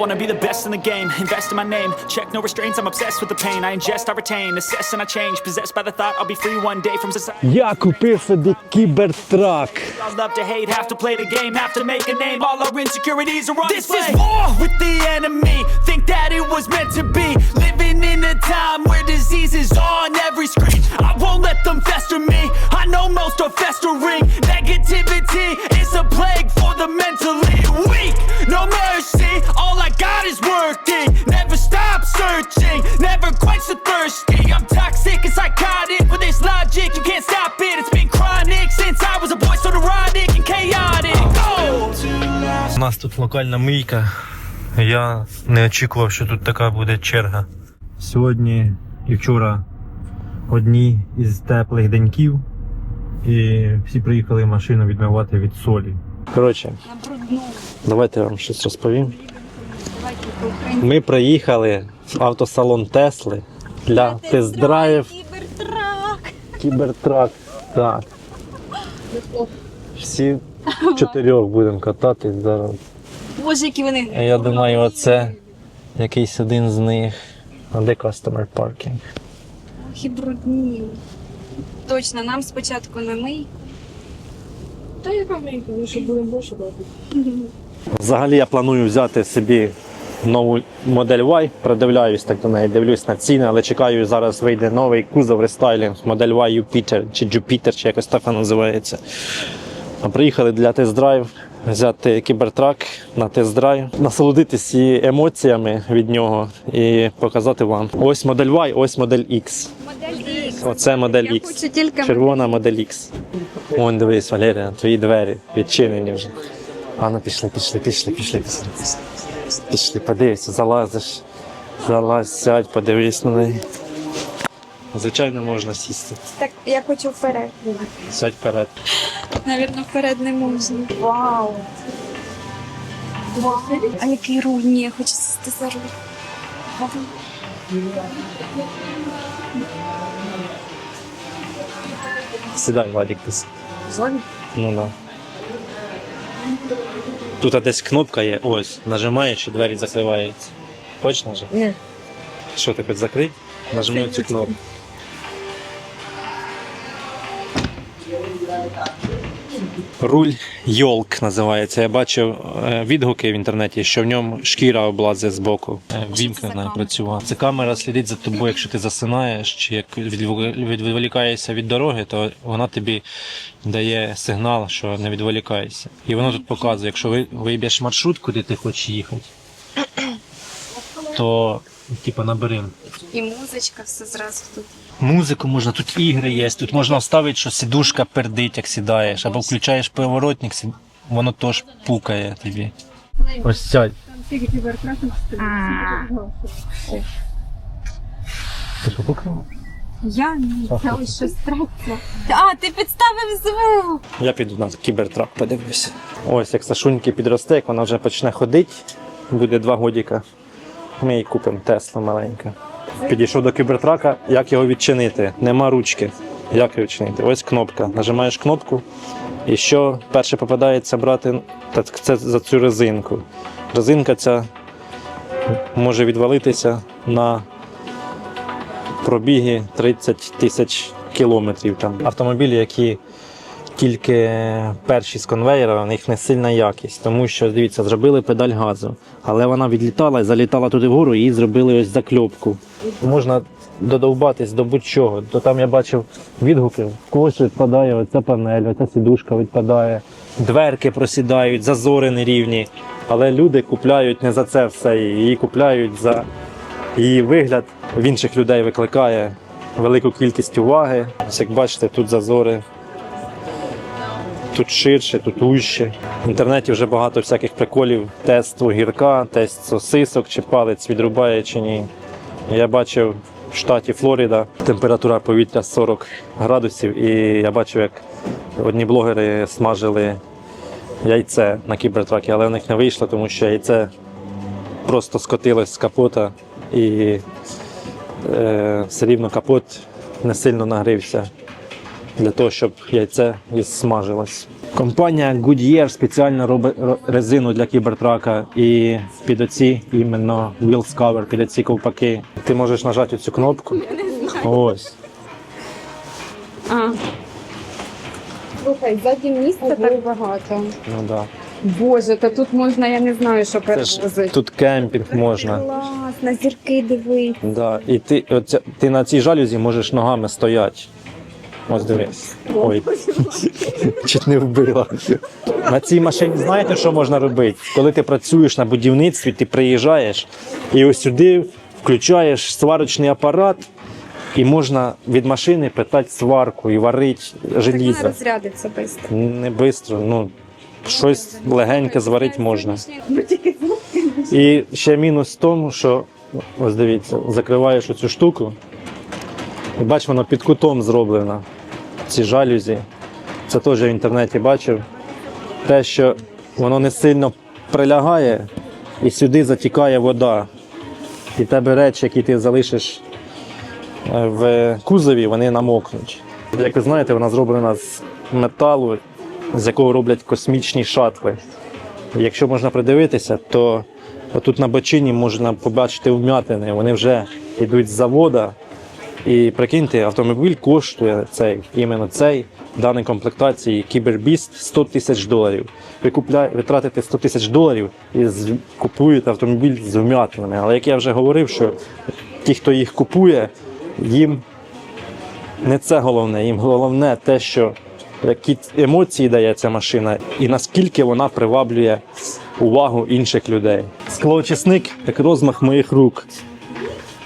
I wanna be the best in the game, invest in my name. Check no restraints, I'm obsessed with the pain. I ingest, I retain, assess and I change. Possessed by the thought I'll be free one day from society. Я купив собі кібертрак. I'll love to hate, have to play the game, have to make a name. All our insecurities are on This is war with the enemy. Think that it was meant to be. Living in a time where disease is on every screen. I won't let them fester me. I know most are festering. нас тут локальна мийка. Я не очікував, що тут така буде черга. Сьогодні і вчора одні із теплих деньків. І всі приїхали машину відмивати від солі. Коротше, давайте я вам щось розповім. Ми приїхали в автосалон Тесли для тест-драйв Кібертрак. Кібертрак. Так. Всі чотирьох будемо кататись зараз. Боже, які вони. Я думаю, оце якийсь один з них. А де customer parking? Ох, і брудні. Точно, нам спочатку не мий. Та яка мейка, ми ще будемо більше брати. Взагалі я планую взяти собі нову модель Y, придивляюсь так до неї, дивлюсь на ціни, але чекаю, зараз вийде новий кузов рестайлінг, модель Y Jupiter, чи Jupiter, чи якось так вона називається. Приїхали для тест-драйв, взяти кібертрак на тест-драйв, насолодитись і емоціями від нього і показати вам. Ось модель Y, ось модель X. Модель X. Оце модель Я X. хочу тільки Червона модель X. Вон дивись, Валерія, твої двері відчинені вже. А ну пішли, пішли, пішли, пішли, пішли. Пішли, подивися, залазиш. Залазь, сядь, подивись на неї. Звичайно, можна сісти. Так, я хочу вперед. Сядь вперед. Навірно, вперед не можна. Вау. Вау. А який руль? Ні, я хочу сісти за руль. Сідай, Владик, ти. Ну да. Тут десь кнопка є, ось. Нажимаєш і двері закриваються. Точно же? Ні. Що ти хоч закрий? Нажми цю кнопку. Руль Йолк називається. Я бачив е, відгуки в інтернеті, що в ньому шкіра облазить з боку. Е, Вімкнена працювати. Це камера слідить за тобою, якщо ти засинаєш чи як відволікаєшся від дороги, то вона тобі дає сигнал, що не відволікайся. І воно тут показує, якщо ви виб'єш маршрут, куди ти хочеш їхати, то типу набери І музичка все зразу тут. Музику можна, тут ігри є, тут можна вставити, що сідушка пердить, як сідаєш, або включаєш поворотник, воно теж пукає тобі. Ось сядь. Ти що пукнула? Я ні, я ось щось третє. А, ти підставив звук. Я піду на кібертрак, подивлюся. Ось як Сашуньки підросте, як вона вже почне ходити, буде два годіка. Ми їй купимо Теслу маленьку. Підійшов до кібертрака, як його відчинити? Нема ручки. Як його відчинити? Ось кнопка. Нажимаєш кнопку, і що перше попадається брати, так це за цю резинку. Резинка ця може відвалитися на пробіги 30 тисяч кілометрів. Там. Автомобілі, які тільки перші з конвейера, у них не сильна якість, тому що, дивіться, зробили педаль газу, але вона відлітала і залітала туди вгору, і зробили ось закльопку. Можна додовбатись до будь-чого. То там я бачив відгуки, в когось відпадає оця панель, оця сідушка відпадає, дверки просідають, зазори нерівні. Але люди купляють не за це все, її купляють за її вигляд. В інших людей викликає велику кількість уваги. Ось як бачите, тут зазори тут ширше, тут вужче. В інтернеті вже багато всяких приколів. Тест огірка, тест сосисок, чи палець відрубає чи ні. Я бачив в штаті Флорида температура повітря 40 градусів, і я бачив, як одні блогери смажили яйце на кібертракі, але в них не вийшло, тому що яйце просто скотилось з капота і е, все рівно капот не сильно нагрівся для того, щоб яйце і смажилось. Компанія Goodyear спеціально робить резину для кібертрака і під оці іменно wheels cover, під оці ковпаки. Ти можеш нажати цю кнопку. Ось. А. Слухай, ззаді місця так багато. Ну да. Боже, та тут можна, я не знаю, що Це ж перевозити. тут кемпінг можна. Клас, на зірки дивись. Да. І ти, оця, ти на цій жалюзі можеш ногами стояти. Ось дивись. Ой. Чуть не вбила. На цій машині знаєте, що можна робити? Коли ти працюєш на будівництві, ти приїжджаєш і ось сюди включаєш сварочний апарат, і можна від машини питати сварку і варити Так вона розрядиться швидко. Не швидко, ну щось легеньке зварити можна. І ще мінус в тому, що ось дивіться, закриваєш оцю штуку, бач, воно під кутом зроблено. Ці жалюзі. Це теж в інтернеті бачив. Те, що воно не сильно прилягає, і сюди затікає вода. І тебе речі, які ти залишиш е, в кузові, вони намокнуть. Як ви знаєте, вона зроблена з металу, з якого роблять космічні шатли. Якщо можна придивитися, то отут на бочині можна побачити вмятини. Вони вже йдуть з завода. І прикиньте, автомобіль коштує цей, іменно цей в даній комплектації Кібербіст 100 тисяч доларів. Ви, купля... ви тратите 100 тисяч доларів і з... купуєте автомобіль з вмятинами. Але як я вже говорив, що ті, хто їх купує, їм не це головне. Їм головне те, що які емоції дає ця машина, і наскільки вона приваблює увагу інших людей. Склоочисник як розмах моїх рук.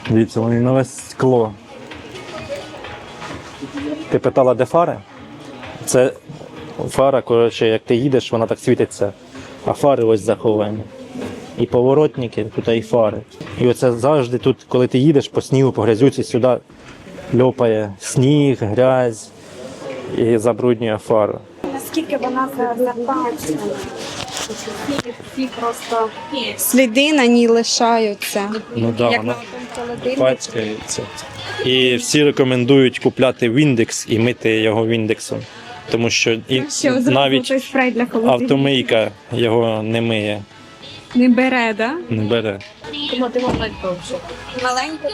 Дивіться, вони на весь скло. Ти питала, де фари? Це фара, коротше, як ти їдеш, вона так світиться, а фари ось заховані. І поворотники, тут і фари. І оце завжди тут, коли ти їдеш по снігу, по грязюці, сюди льопає сніг, грязь і забруднює фару. Наскільки вона запачена. Всі просто сліди на ній лишаються. Ну да, Як вона на пацькається. І всі рекомендують купляти Віндекс і мити його Віндексом. Тому що і Ще зразу навіть спрей для холодильника. автомийка його не миє, Не бере, да? не бере. Тому ти маленько вже. Маленько.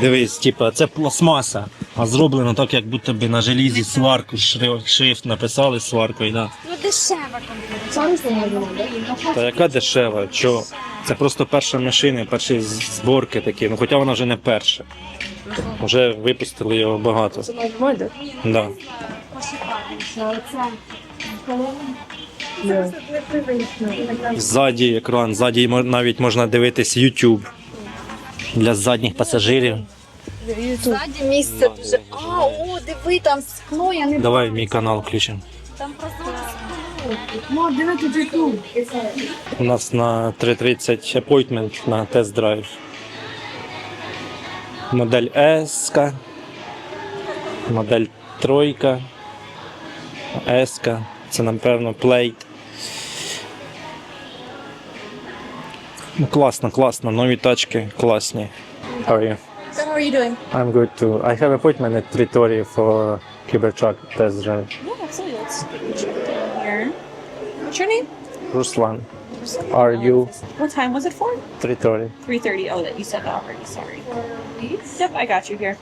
Дивись, типа, це пластмаса, а зроблено так, як будто би на желізі сварку, шриф, шрифт написали сваркою. Да. Ну дешева композиція. Та яка дешева? Що? Це просто перша машина, перші зборки такі. Ну хоча вона вже не перша. Вже випустили його багато. Це нормально. Да. Ззаді екран, ззаді мо- навіть можна дивитись YouTube для задніх пасажирів. Ззаді місце дуже. А, о, диви, там скло, я не Давай мій канал включимо. там диви тут YouTube. У нас на 3.30 appointment на тест-драйв. Модель S, модель тройка, S, це напевно плейт. Ну, класно, класно, нові тачки класні. How are you? How are you doing? I'm good too. I have appointment at 3.30 for Cybertruck test drive. Yeah, absolutely. Let's check here. What's your name? Ruslan, are you What time was it for? 3.30? 3.30. Oh, that you said that already. Sorry. Yep, I got you here.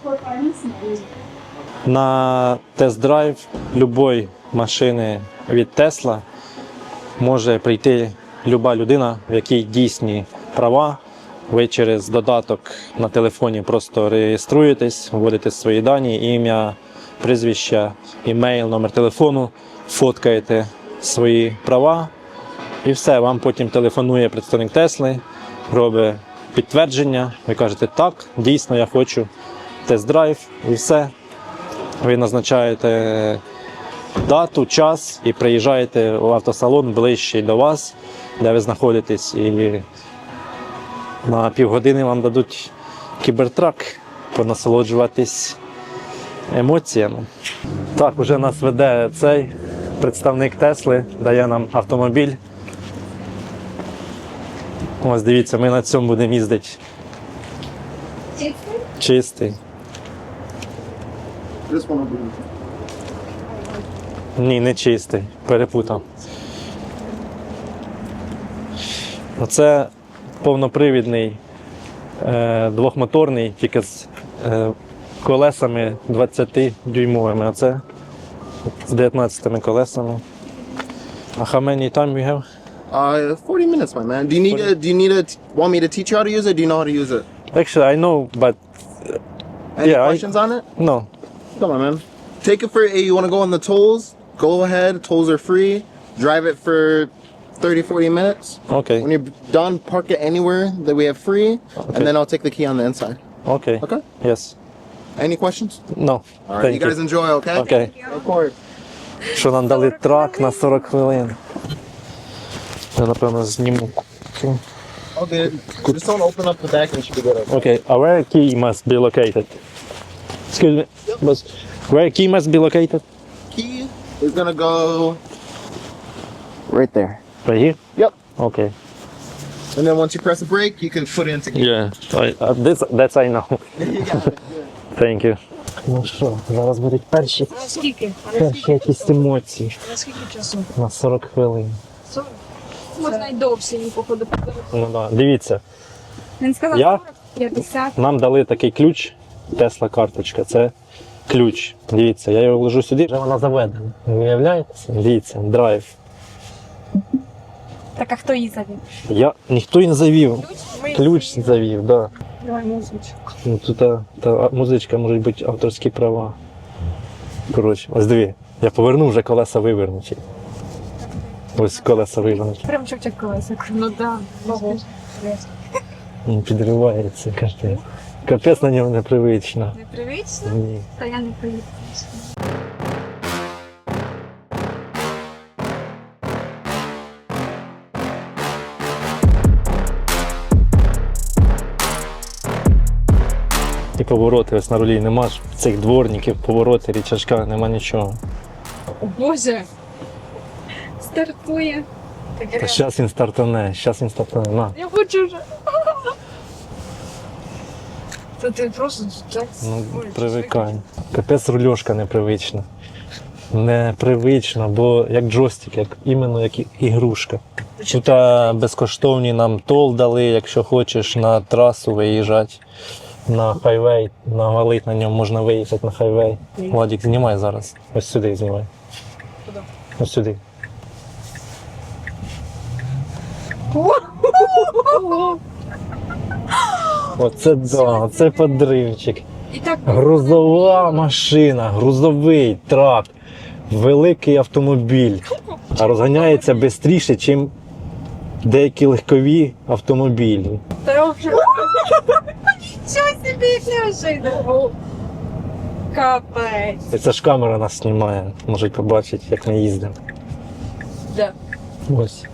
На тест-драйв любої машини від Tesla може прийти люба людина, в якій дійсні права. Ви через додаток на телефоні просто реєструєтесь, вводите свої дані, ім'я, прізвище, імейл, номер телефону, фоткаєте свої права і все. Вам потім телефонує представник Тесли, робить підтвердження. Ви кажете, так, дійсно я хочу тест-драйв і все. Ви назначаєте дату, час і приїжджаєте в автосалон ближчий до вас, де ви знаходитесь, і на півгодини вам дадуть кібертрак понасолоджуватись емоціями. Так, уже нас веде цей представник Тесли, дає нам автомобіль. Ось дивіться, ми на цьому будемо їздити. Чистий. Will. Ні, не чистий. Перепутав. Оце повнопривідний е, двохмоторний, тільки з е, колесами 20-дюймовими. А це з 19 колесами. А how many time we have? Uh, 40 minutes, my man. Do you need a, do you need a, want me to teach you how to use it? Do you know how to use it? Actually, I know, but Any Yeah, I- questions on it? no. Come on, man. Take it for, hey, you want to go on the tolls? Go ahead. Tolls are free. Drive it for 30, 40 minutes. Okay. When you're done, park it anywhere that we have free, Okay. and then I'll take the key on the inside. Okay. Okay? Yes. Any questions? No. All right. Thank you guys you. enjoy, okay? Okay. Of course. Що нам дали трак на 40 хвилин. Я напевно зніму. All good. Just don't open up the back and it should be good. okay? Okay, uh, where key must be located? Excuse me, but where key must be located? Key is gonna go right there. Right here? Yep. Okay. And then once you press the brake, you can put it into gear. Yeah. I, uh, this, that's I know. Thank you. Ну що, зараз будуть перші, Скільки? перші якісь емоції На скільки часу? на 40 хвилин. Можна й довше їм походу. Ну да. Дивіться, Він сказав Я? 40, 50. нам дали такий ключ, Тесла карточка. Це ключ. Дивіться, я його вложу сюди, вже вона заведена. Виявляєте? Дивіться, драйв. Так а хто її завів? Я ніхто і не завів. Ключ завів, да. Давай музичку. Ну, тут та, та музичка можуть бути авторські права. Коротше, ось диви, я повернув вже колеса вивернуті. Ось колеса вивернуті. Прям чок колеса. Ну да. Ого. Він Підривається капець. Капець на ньому непривично. Непривично? Ні. Та я не привична. Повороти ось на рулі нема ж цих дворників, повороти, річачка, нема нічого. О, Боже. Стартує. Та зараз він стартане, зараз він стартане. На. Я хочу вже. Та ти просто так. Ну, привикай. Капець рульошка непривична. Непривично, бо як джойстик, як іменно як ігрушка. Тут безкоштовні нам тол дали, якщо хочеш на трасу виїжджати на хайвей, навалить на ньому можна виїхати на хайвей. Владик, знімай зараз. Ось сюди знімай. Куди? Ось сюди. Оце да, оце подривчик. Грузова машина, грузовий трак, великий автомобіль. А розганяється швидше, ніж деякі легкові автомобілі. Нічого собі неожиданно. Капець. Це ж камера нас знімає, можуть побачити, як ми їздимо. Да. Ось.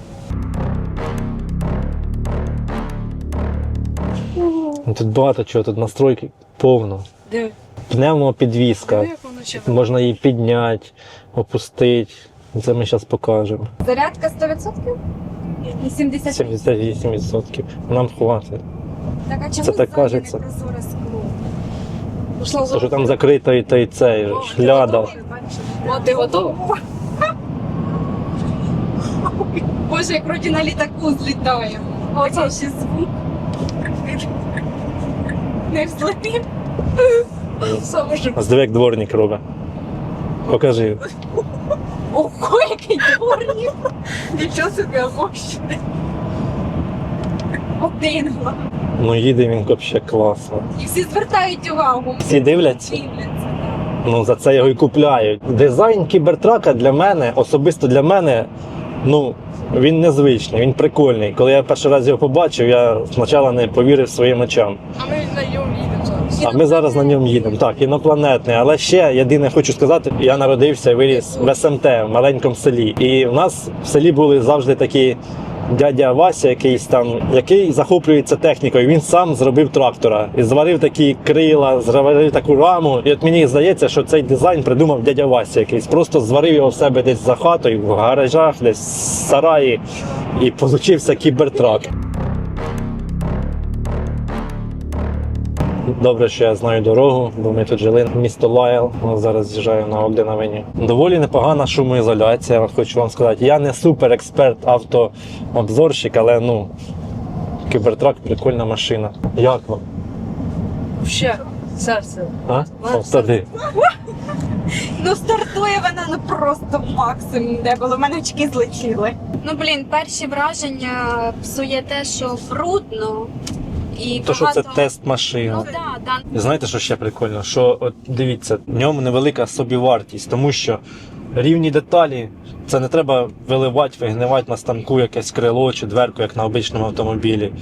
Ну, Тут багато чого, тут настройки повно. Диви. Пневмопідвізка. Диви, як воно ще. Можна її підняти, опустити. Це ми зараз покажемо. Зарядка 100%? І 70. 78%. Нам хватить. Так, а чому Це так кажеться. прозоре скло? Пішла Тому що там закрита і і цей ти О, ти готовий? Боже, як вроді на літаку злітає. Оце ще звук. Не взлетів. Саме ж. Ось диви, як дворник робить. Покажи. Ого, який дворник. Нічого собі мощний. Один. Ну їде він взагалі класно. І всі звертають увагу. Всі дивляться? Дивляться. Ну за це його і купляють. Дизайн кібертрака для мене, особисто для мене, ну. Він незвичний, він прикольний. Коли я перший раз його побачив, я спочатку не повірив своїм очам. А ми на ньому їдемо. А ми зараз на ньому їдемо. Так, інопланетний. Але ще єдине хочу сказати, я народився і виріс в СМТ, в маленькому селі. І в нас в селі були завжди такі дядя Вася, якийсь там, який захоплюється технікою. Він сам зробив трактора і зварив такі крила, зварив таку раму. І от мені здається, що цей дизайн придумав дядя Вася якийсь. Просто зварив його в себе десь за хатою, в гаражах, десь в сараї, і получився кібертрак. Добре, що я знаю дорогу, бо ми тут жили місто Лайл. Зараз з'їжджаю на Огденавині. Доволі непогана шумоізоляція, хочу вам сказати. Я не супер експерт автообзорщик, але ну. Кібертрак прикольна машина. Як вам? Ще серце. А? Ну стартує вона ну просто максимум, де було. У мене очки злетіли. Ну блін, перші враження псує те, що брудно і То що це багато... тест машини. Ну да, да. Знаєте, що ще прикольно? Що от дивіться, в ньому невелика собівартість, тому що рівні деталі це не треба виливати, вигнивати на станку якесь крило чи дверку, як на обичному автомобілі.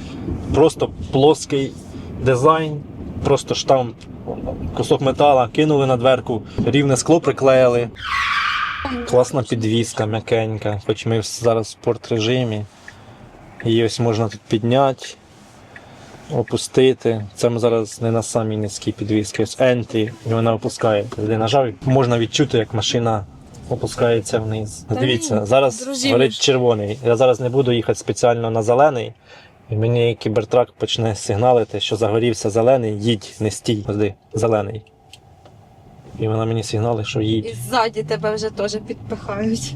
Просто плоский дизайн, просто штамп, кусок метала кинули на дверку, рівне скло приклеїли. Класна підвіска, м'якенька, хоч ми зараз в спорт режимі. Її ось можна тут підняти опустити. Це ми зараз не на самій низькій підвісці, ось ентрі, і вона опускає. Коли нажав, можна відчути, як машина опускається вниз. Дивіться, зараз друзі, горить червоний. Я зараз не буду їхати спеціально на зелений. І мені кібертрак почне сигналити, що загорівся зелений, їдь, не стій, ходи, зелений. І вона мені сигналить, що їдь. І ззаді тебе вже теж підпихають.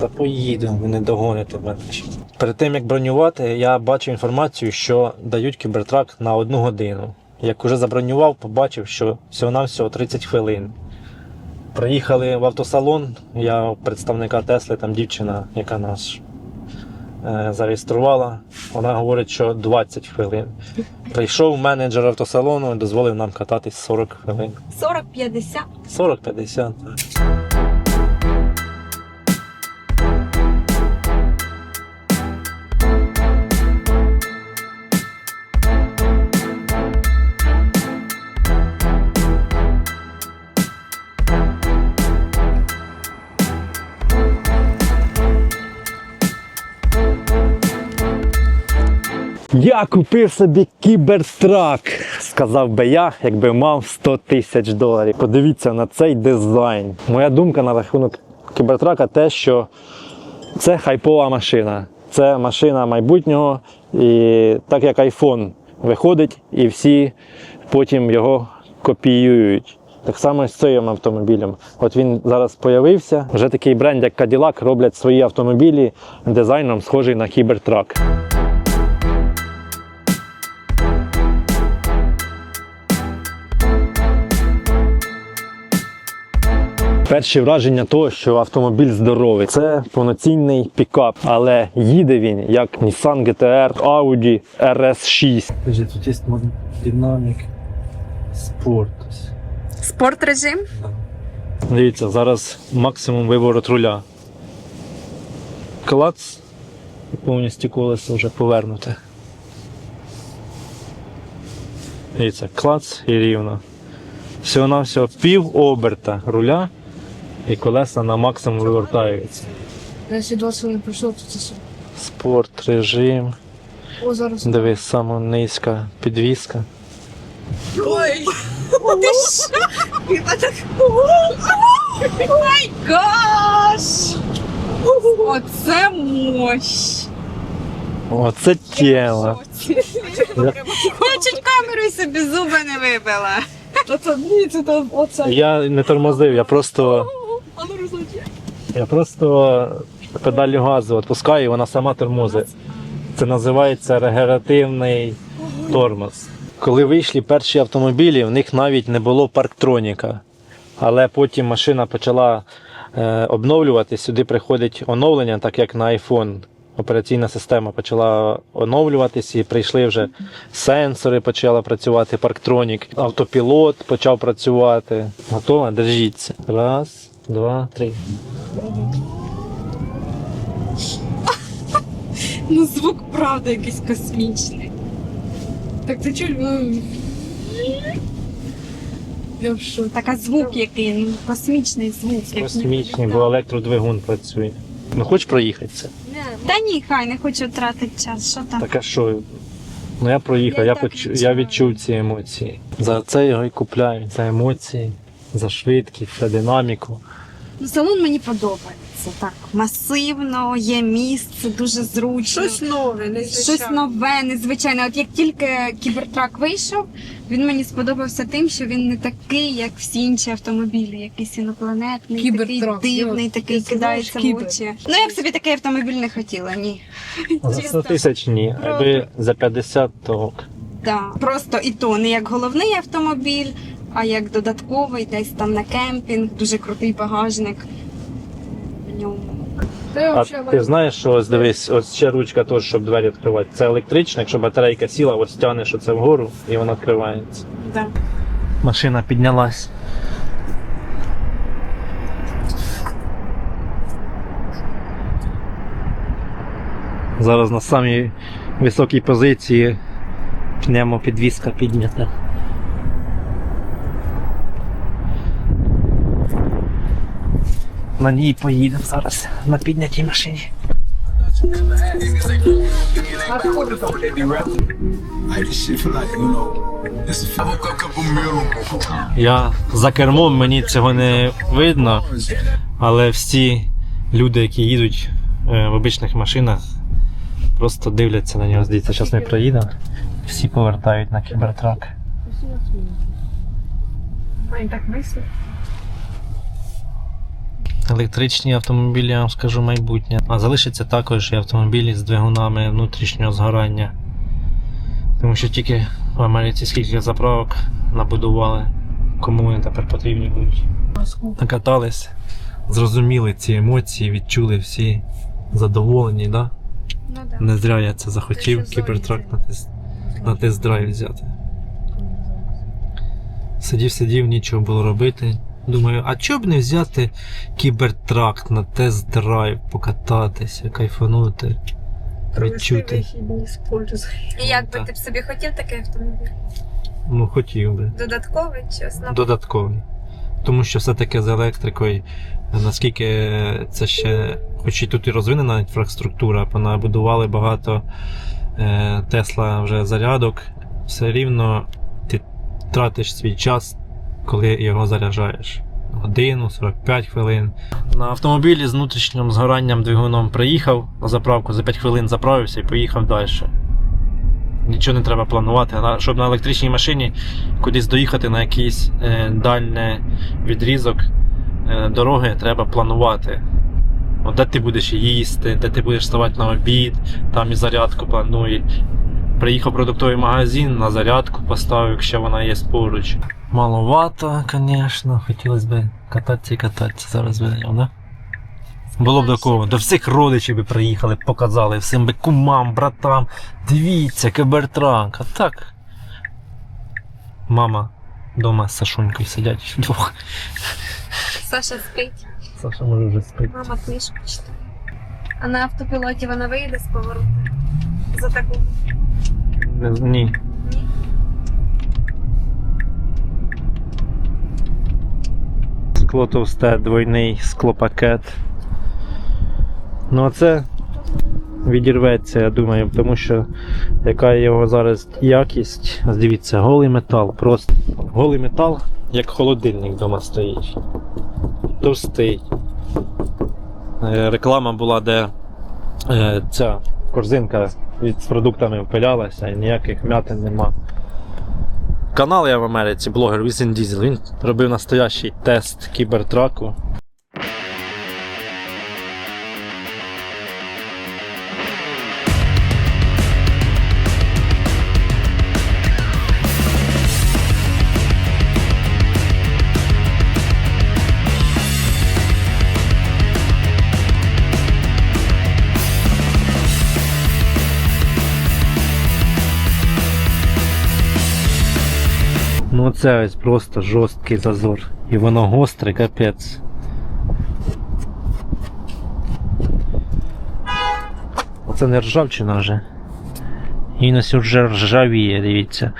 Та поїду, ви не догоните мене. Перед тим як бронювати, я бачив інформацію, що дають кібертрак на одну годину. Як уже забронював, побачив, що всього-навсього 30 хвилин. Приїхали в автосалон, я представника Тесли, там дівчина, яка нас е, зареєструвала. Вона говорить, що 20 хвилин. Прийшов менеджер автосалону і дозволив нам кататись 40 хвилин. 40-50. 40-50. так. Я купив собі кібертрак, сказав би я, якби мав 100 тисяч доларів. Подивіться на цей дизайн. Моя думка на рахунок кібертрака те, що це хайпова машина. Це машина майбутнього. І так як iPhone виходить, і всі потім його копіюють. Так само з цим автомобілем. От він зараз з'явився. Вже такий бренд, як Cadillac, роблять свої автомобілі дизайном схожий на кібертрак. Перші враження того, що автомобіль здоровий. Це повноцінний пікап, але їде він як Nissan GTR, Audi RS6. Тут є динамік, спорт. Спорт режим. Дивіться, зараз максимум виворот руля. Клац і повністю колесо вже повернуте. Дивіться, клац і рівно. Всього-навсього пів оберта руля і колеса на максимум вивертаються. Якщо 20 хвилин пройшло, то це все. Спорт, режим. О, зараз. Дивись, сама низька підвіска. Ой! Ти що? Ой, гаш! Оце мощь! Оце тіло. Я чуть камерою собі зуби не вибила. Оце, ні, це там, оце. Я не тормозив, я просто. Я просто педалю газу відпускаю, і вона сама тормозить. Це називається регенеративний тормоз. Коли вийшли перші автомобілі, в них навіть не було парктроніка. Але потім машина почала е, обновлювати. Сюди приходить оновлення, так як на iPhone. Операційна система почала оновлюватись і прийшли вже сенсори, почали працювати, парктронік, автопілот почав працювати. Готова? Держіться. Раз, два, три. Ну звук правда якийсь космічний. Так ти чуть. ну. Так а звук який, ну космічний звук. як Космічний, бо електродвигун працює. Ну хочеш проїхатися? Та ні, хай не хочу втратити час. Що там? Так а що? Ну я проїхав, Я я, так почу, я відчуваю. відчув ці емоції. За це його і купляють, за емоції, за швидкість, за динаміку. Ну, салон мені подобається. Так, масивно, є місце, дуже зручно. Щось нове, незвичайне. Щось нове, незвичайне. От як тільки кібертрак вийшов, він мені сподобався тим, що він не такий, як всі інші автомобілі, якийсь інопланетний, Кібертрак, такий дивний, йо, такий ти кидається в знаєш, очі. Ну я б собі такий автомобіль не хотіла, ні. За 100 тисяч ні. Аби за 50, то Да. Просто і то не як головний автомобіль, а як додатковий, десь там на кемпінг, дуже крутий багажник. В ньому. А ти знаєш, що ось дивись, ось ще ручка теж, щоб двері відкривати. Це електрична, якщо батарейка сіла, ось тягнеш оце вгору і вона відкривається. Да. Машина піднялась. Зараз на самій високій позиції пневмопідвізка піднята. На ній поїдемо зараз на піднятій машині. Я за кермом, мені цього не видно, але всі люди, які їдуть е, в обичних машинах, просто дивляться на нього. Здається, зараз ми проїдемо. Всі повертають на кібертрак. Мені так весело. Електричні автомобілі, я вам скажу, майбутнє. А залишаться також і автомобілі з двигунами внутрішнього згорання. Тому що тільки в Америці скільки заправок набудували, кому вони тепер потрібні будуть. Накатались, зрозуміли ці емоції, відчули всі задоволені, да? Ну, да. Не зря я це захотів кібертрак на тест, на тест-драйв взяти. Сидів, сидів, нічого було робити. Думаю, а чого б не взяти кібертрак на тест-драйв, покататися, кайфанути, відчути. вихідні з пользу. І як би Так. ти б собі хотів такий автомобіль? Ну, хотів би. Додатковий чи основний? Додатковий. Тому що все-таки з електрикою, наскільки це ще, хоч і тут і розвинена інфраструктура, понабудували багато е, Тесла вже зарядок, все рівно ти тратиш свій час, коли його заряджаєш. Годину, 45 хвилин. На автомобілі з внутрішнім згоранням двигуном приїхав на заправку, за 5 хвилин заправився і поїхав далі. Нічого не треба планувати. Щоб на електричній машині кудись доїхати на якийсь е, дальний відрізок е, дороги, треба планувати. От де ти будеш їсти, де ти будеш ставати на обід, там і зарядку плануй. Приїхав продуктовий магазин, на зарядку поставив, якщо вона є поруч. Маловато, звісно, хотілося б кататися і кататися зараз видно, да? Було б до кого. До всіх родичів би приїхали, показали, всім би кумам, братам. Дивіться, кибертрак. А так. Мама вдома з Сашунькою сидять вдвох. Саша спить, Саша може вже спить. мама книжку читає. А на автопілоті вона вийде з повороту. За таку. Ні. Ні. Скло товсте, двойний склопакет. Ну а це відірветься, я думаю, тому що яка його зараз якість. Дивіться, голий метал, просто голий метал, як холодильник вдома стоїть. Товстий. Е, Реклама була, де е, ця корзинка з продуктами впилялася і ніяких м'ятин нема. Канал я в Америці, блогер Вісен Дізель. Він робив настоящий тест кібертраку. Ну це ось просто жорсткий зазор. І воно гостре, капець. Оце не ржавчина вже. Він ось вже ржавіє, дивіться.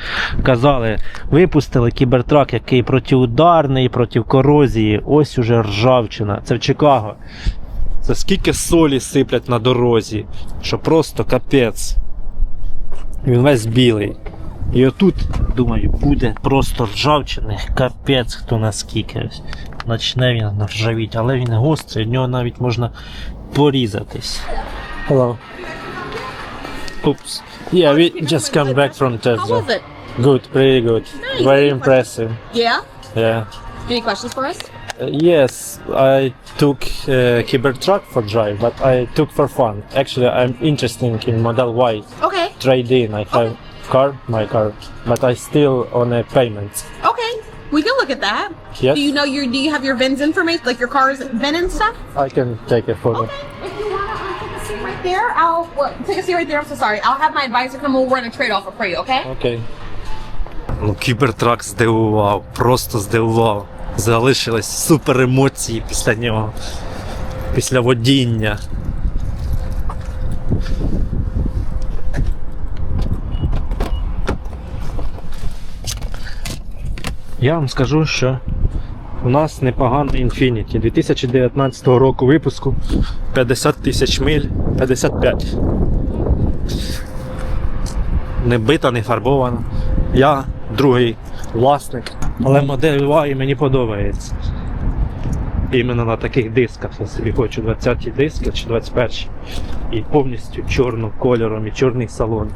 Казали, випустили кібертрак, який протиударний, проти корозії. Ось уже ржавчина. Це в Чикаго. Це скільки солі сиплять на дорозі, що просто капець. Він весь білий. І отут, думаю, буде просто ржавчини, капець хто наскільки. ось. почне він ржавіти, але він гострий, в нього навіть можна порізатись. Hello. Oops. Yeah, we just come back from How Tesla. was it? Good, pretty good. Nice. Very impressive. Yeah. Yeah. Any questions for us? Uh, yes, I took uh, Cybertruck for drive, but I took for fun. Actually, I'm interested in Model Y Okay. trade in. I have car, my car, but I still on a payment. Okay. We can look at that. Yes. Do you know your? Do you have your VINs information, like your car's VIN and stuff? I can take a photo. If you wanna uh, take a seat right there, I'll well, take a seat right there. I'm so sorry. I'll have my advisor come over and a trade offer for you. Okay? Окей. Ну, кібертрак здивував, просто здивував. Залишились супер емоції після нього. Після водіння. Я вам скажу, що у нас непоганий Infiniti 2019 року випуску 50 тисяч миль, 55 не бита, не фарбована. Я другий власник, але модель Y мені подобається. Іменно на таких дисках. Я собі хочу 20-ті диски чи 21 І повністю чорним кольором і чорний салон.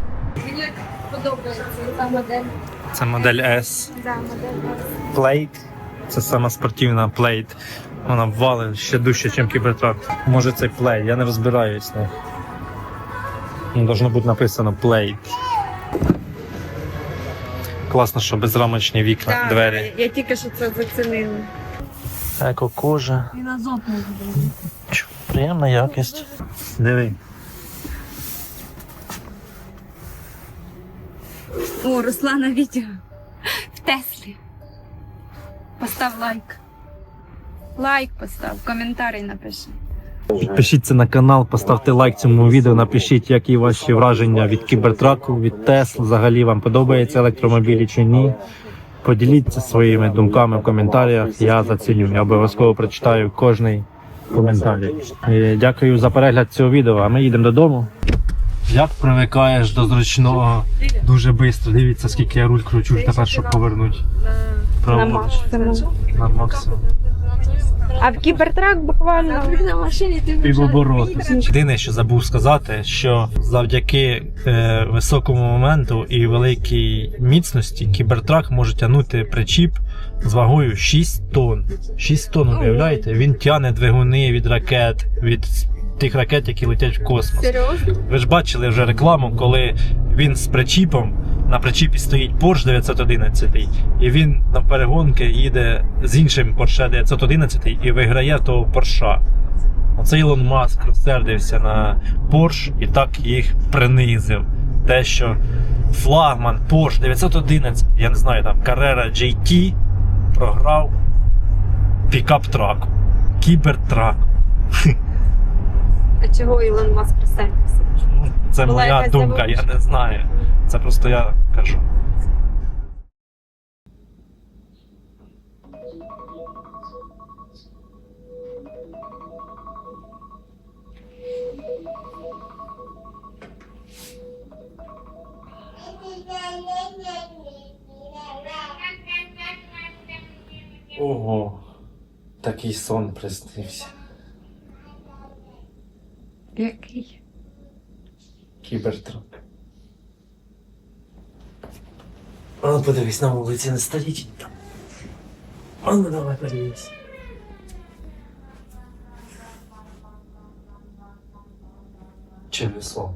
Мені подобається ця модель. Це модель S. Да, модель. Plate. Це сама спортивна Plate. Вона ввалить ще дужче, ніж кібертрак. Може це Plate, я не розбираюсь. Ну, Должно бути написано Plate. Класно, що безрамочні вікна, двері. Я тільки що це зацінила. Еко кожа. І на зоб не Приємна якість. Диви. О, Руслана відео. В Теслі. Постав лайк. Лайк постав, коментарі напиши. Підпишіться на канал, поставте лайк цьому відео, напишіть, які ваші враження від кібертраку, від Тесл. Взагалі вам подобаються електромобілі чи ні. Поділіться своїми думками в коментарях. Я заціню. Я обов'язково прочитаю кожний коментар. Е, Дякую за перегляд цього відео, а ми їдемо додому. Як привикаєш до зручного дуже швидко. Дивіться, скільки я руль кручу тепер, щоб повернути. Праворуч. На максимум. А в кібертрак буквально На машині ти Півобороту. Єдине, що забув сказати, що завдяки е, високому моменту і великій міцності кібертрак може тягнути причіп з вагою 6 тонн. 6 тонн, уявляєте? Він тягне двигуни від ракет, від тих ракет, які летять в космос. Серйозно? Ви ж бачили вже рекламу, коли він з причіпом. На причіпі стоїть Porsche 911, і він на перегонки їде з іншим Porsche 911 і виграє того Porsche. Оце Ілон Маск розсердився на Porsche і так їх принизив. Те, що флагман Porsche 911, я не знаю, там Carrera GT програв пікап-траку, кібертрак. А чого Ілон Маск розсердився? Ну, Це Була моя якась думка, я не знаю. Це просто я кажу. Ого, такий сон приснився. Який? Кібертрак. А ну подивись, на вулиці не стоїть. А ну давай подивись. Через сон.